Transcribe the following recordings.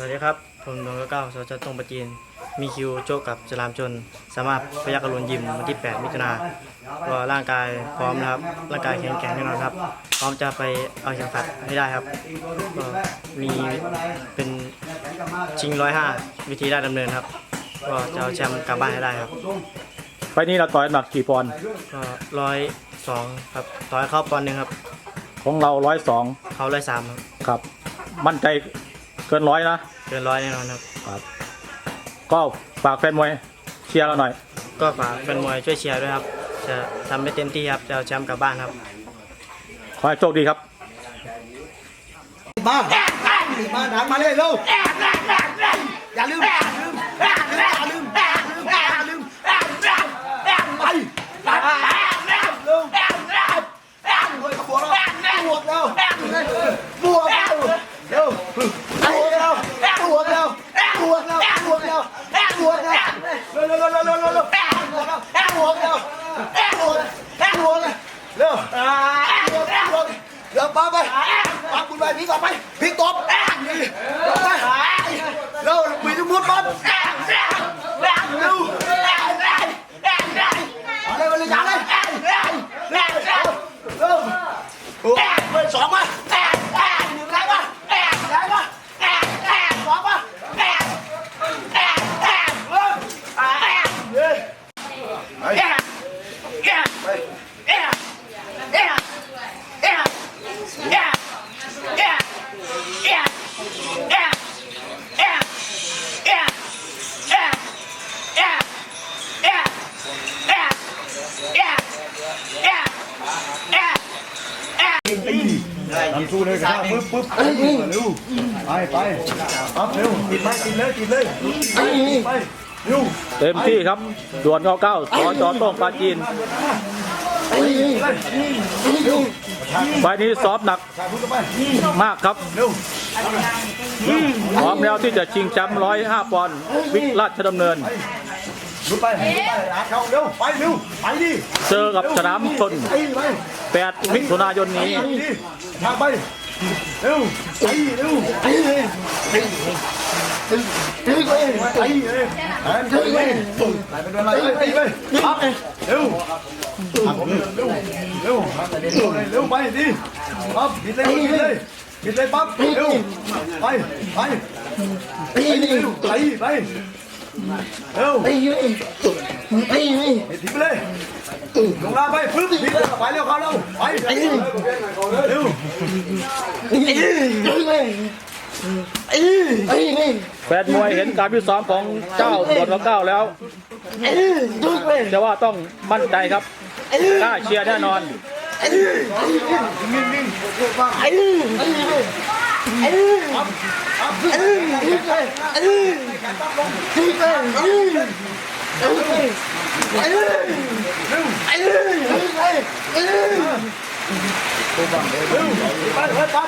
สวัสดีครับ ผมดวงเก้าสจตรงประจีน มีคิวโจกับจรามชน สามารถพยักกรุณยิมวันที่ 8 มิถุนาก็ร่างกายพร้อมนะครับ ร่างกายแข็งแกร่งแน่นอนครับ พร้อมจะไปเอาเข็มขัดให้ได้ครับก็มีเป็นชิงร้อยห้าวิธีได้ดำเนินครับ ก็จะเอาแชมป์กลับบ้านให้ได้ครับ ไฟล์นี้เราต่อยหนักกี่ปอนด์ก็ร้อยสองครับ ต่อยเข้าปอนด์หนึ่งครับ ของเราร้อยสองเขาร้อยสามครับ ครับ มั่นใจ เกินร้อยนะเกินร้อยแน่นอนครับ ครับก็ฝากแฟนมวยเชียร์เราหน่อย ก็ฝากแฟนมวยช่วยเชียร์ด้วยครับ จะทำให้เต็มที่ครับจะเอาแชมป์กลับบ้านครับ ขอให้โชคดีครับมามาดังมาเลยเร็วอย่าลืม เดี๋ยวป้าไปป้าคุณไปพี่ต่อไปพี่ตบต่อไปเราปีนมุดป้าเร็วอะไรมาเลยอย่างไรเริ่มสองมาไป ทำสู้เลยกันปึ๊บปึ๊บเร็วไปไปปั๊บเร็วติดไปติดเลยติดเลยไปเร็วเต็มที่ครับด่วนเก้าเก้าสจต้องปาจีน ไฟล์นี้ซ้อมหนักชายพูดกันไปมากครับเร็วพร้อมแล้วที่จะชิงแชมป์ร้อยห้าปอนด์วิกราชดำเนิน ลุกไปลุกไปหาเขาเร็วไปเร็วไปดิเจอกับสนามชนไปไป8มิถุนายนนี้ ไปดิทางไปเร็วไปเร็วไปเลย ตีไปตีตีไปตีไปพักเร็วเร็วเร็วเร็วไปดิปั๊บปิดเลยปิดเลยปิดเลยปั๊บเร็วไปไปไปไปไปเร็วตีไปตีไปตีไปเลยลงล่างไปปึ๊บบิดเลยไปเร็วเขาเร็วไปเร็วเร็ว แฟนมวยเห็นการพิซ้อมของเจ้าด่วนเก้าแล้วจะว่าต้องมั่นใจครับกล้าเชียร์แน่นอนไปไปปั๊บเร็วตามไปสู้ไปเอ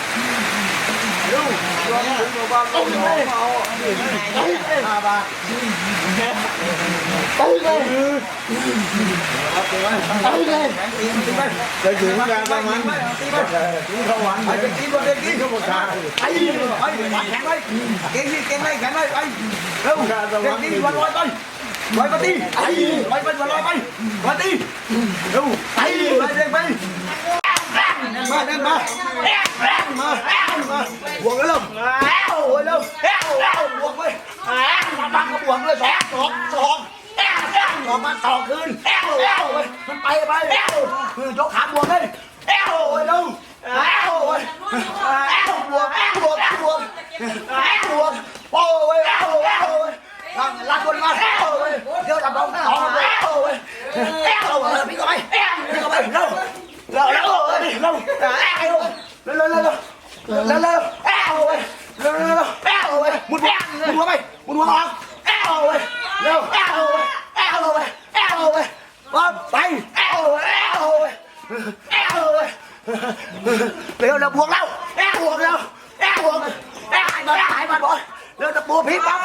ไเลยตีไปไปวันลอยไปไปตีเร็วไปไปเด็เลย มาเดินมามามาบวกแล้วโอ้ยเร็วบวกไปมาบังกระบวกเลยสองสองสองสองมาต่อคืนมันไปไปยกขาบวกเลยโอ้ยเร็วโอ้ยบวกบวกบวกบวกโอ้ยโอ้ยโอ้ยลัดบนมาโอ้ยเดี๋ยวจับลงต่อโอ้ยโอ้ย มุดหัวมุดหัวไปมุดหัวออกเอ้าเลยเร็วเอ้าเลยเอ้าเลยเอ้าเลยออไปแอ้วแอ้วเลยแอ้วเลยเร็วเร็วบวกเล่าเแอ้วบวกแล้วแอ้วบวกแอ้วหายมาแหายมาบอลเร็วตะปูพี่ปั๊บ